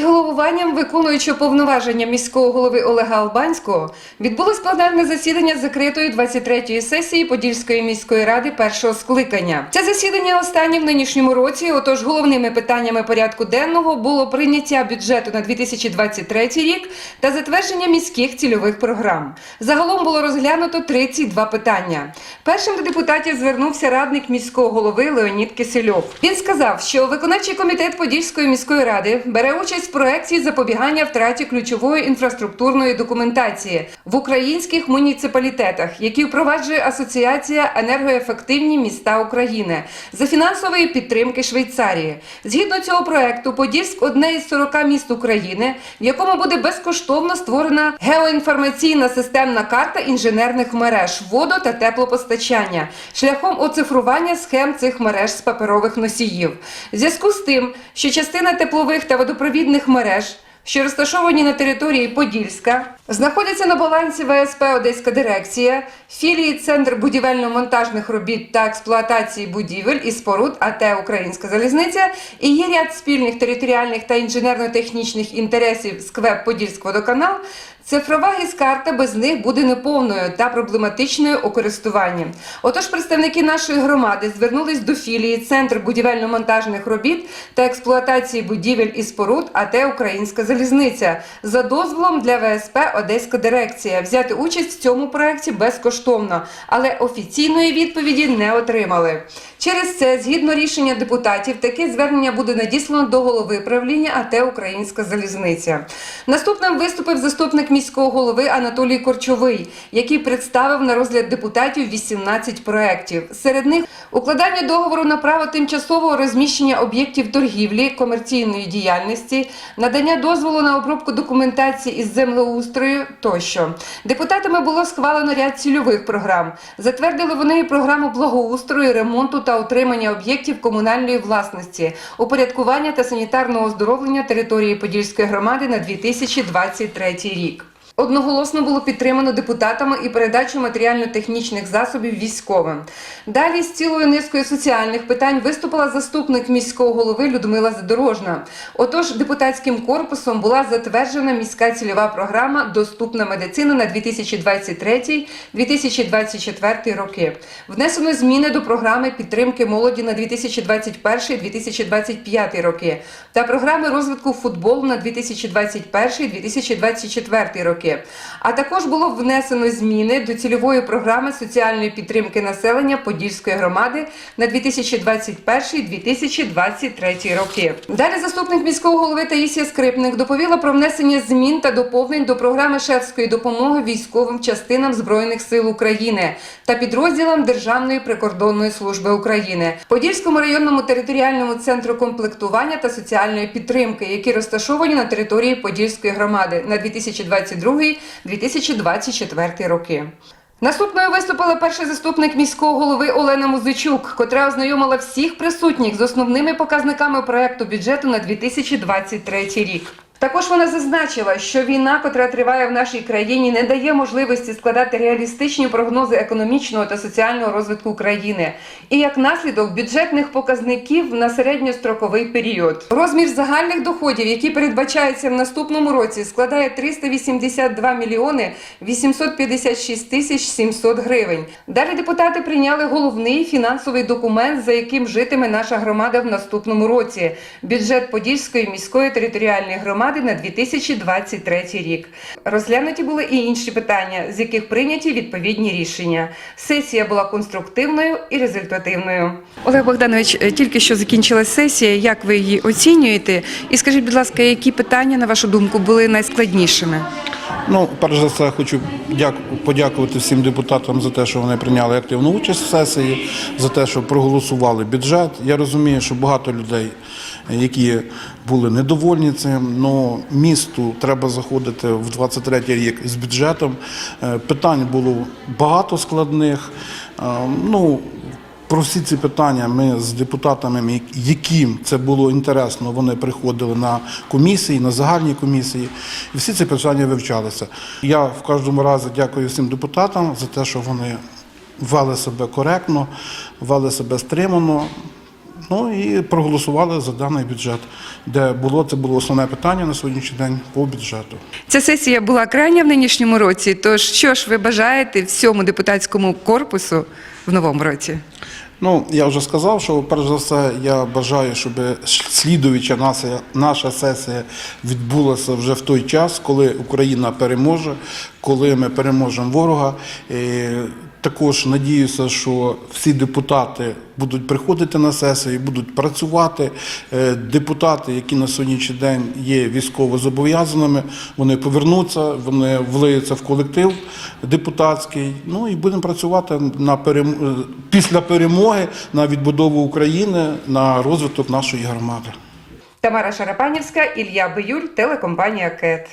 Під головуванням виконуючого повноваження міського голови Олега Албанського відбулось пленарне засідання закритої 23-ї сесії Подільської міської ради першого скликання. Це засідання останнє в нинішньому році. Отож, головними питаннями порядку денного було прийняття бюджету на 2023 рік та затвердження міських цільових програм. Загалом було розглянуто 32 питання. Першим до депутатів звернувся радник міського голови Леонід Кисельов. Він сказав, що виконавчий комітет Подільської міської ради бере участь в проекті запобігання втраті ключової інфраструктурної документації в українських муніципалітетах, які впроваджує Асоціація енергоефективні міста України за фінансової підтримки Швейцарії. Згідно цього проекту, Подільськ одне із 40 міст України, в якому буде безкоштовно створена геоінформаційна системна карта інженерних мереж, воду та теплопостачання шляхом оцифрування схем цих мереж з паперових носіїв. В зв'язку з тим, що частина теплових та водопровідних мереж що розташовані на території Подільська, знаходяться на балансі ВСП Одеська дирекція, філії Центр будівельно-монтажних робіт та експлуатації будівель і споруд АТ Українська залізниця і є ряд спільних територіальних та інженерно-технічних інтересів СКВЕП Подільськводоканал, Цифрова гіскарта без них буде неповною та проблематичною у користуванні. Отож, представники нашої громади звернулись до філії Центр будівельно-монтажних робіт та експлуатації будівель і споруд АТ Українська залізниця за дозволом для ВСП Одеська дирекція взяти участь в цьому проєкті безкоштовно, але офіційної відповіді не отримали. Через це, згідно рішення депутатів, таке звернення буде надіслано до голови правління АТ Українська залізниця. Наступним виступив заступник міського голови Анатолій Корчовий, який представив на розгляд депутатів 18 проєктів. Серед них укладання договору на право тимчасового розміщення об'єктів торгівлі, комерційної діяльності, надання дозволу на обробку документації із землеустрою тощо. Депутатами було схвалено ряд цільових програм. Затвердили вони і програму благоустрою, ремонту та утримання об'єктів комунальної власності, упорядкування та санітарного оздоровлення території Подільської громади на 2023 рік. Одноголосно було підтримано депутатами і передачу матеріально-технічних засобів військовим. Далі з цілою низкою соціальних питань виступила заступник міського голови Людмила Задорожна. Отож, депутатським корпусом була затверджена міська цільова програма Доступна медицина на 2023-2024 роки. Внесено зміни до програми підтримки молоді на 2021-2025 роки та програми розвитку футболу на 2021-2024 роки. А також було внесено зміни до цільової програми соціальної підтримки населення Подільської громади на 2021-2023 роки. Далі заступник міського голови Таїсія Скрипник доповіла про внесення змін та доповнень до програми шефської допомоги військовим частинам Збройних сил України та підрозділам Державної прикордонної служби України, Подільському районному територіальному центру комплектування та соціальної підтримки, які розташовані на території Подільської громади на 2022-2024 роки. Наступною виступила перший заступник міського голови Олена Музичук, котра ознайомила всіх присутніх з основними показниками проекту бюджету на 2023 рік. Також вона зазначила, що війна, котра триває в нашій країні, не дає можливості складати реалістичні прогнози економічного та соціального розвитку країни, і як наслідок бюджетних показників на середньостроковий період. Розмір загальних доходів, які передбачаються в наступному році, складає 382 мільйони 856 тисяч 700 гривень. Далі депутати прийняли головний фінансовий документ, за яким житиме наша громада в наступному році. Бюджет Подільської міської територіальної громади на 2023 рік. Розглянуті були і інші питання, з яких прийняті відповідні рішення. Сесія була конструктивною і результативною. Олег Богданович, е, тільки що закінчилась сесія. Як ви її оцінюєте? І скажіть, будь ласка, які питання, на вашу думку, були найскладнішими? Ну, перш за все, хочу подякувати всім депутатам за те, що вони прийняли активну участь в сесії, за те, що проголосували бюджет. Я розумію, що багато людей, які були недовольні цим, але місту треба заходити в 23 рік з бюджетом. Е, Питань було багато складних. Е, Ну, про всі ці питання ми з депутатами, яким це було інтересно, вони приходили на комісії, на загальні комісії, і всі ці питання вивчалися. Я в кожному разі дякую всім депутатам за те, що вони вели себе коректно, вели себе стримано. Ну і проголосували за даний бюджет, де було це було основне питання на сьогоднішній день по бюджету. Ця сесія була крайня в нинішньому році. Тож що ж ви бажаєте всьому депутатському корпусу в новому році? Ну, я вже сказав, що перш за все я бажаю, щоб слідуюча наша, наша сесія відбулася вже в той час, коли Україна переможе, коли ми переможемо ворога. Е, Також надіюся, що всі депутати будуть приходити на сесію, будуть працювати. Е, Депутати, які на сьогоднішній день є військово зобов'язаними, вони повернуться, вони влиються в колектив депутатський. Ну і будемо працювати на перем... е, після перемоги на відбудову України, на розвиток нашої громади. Тамара Шарапанівська, Ілля Биюль, телекомпанія КЕТ.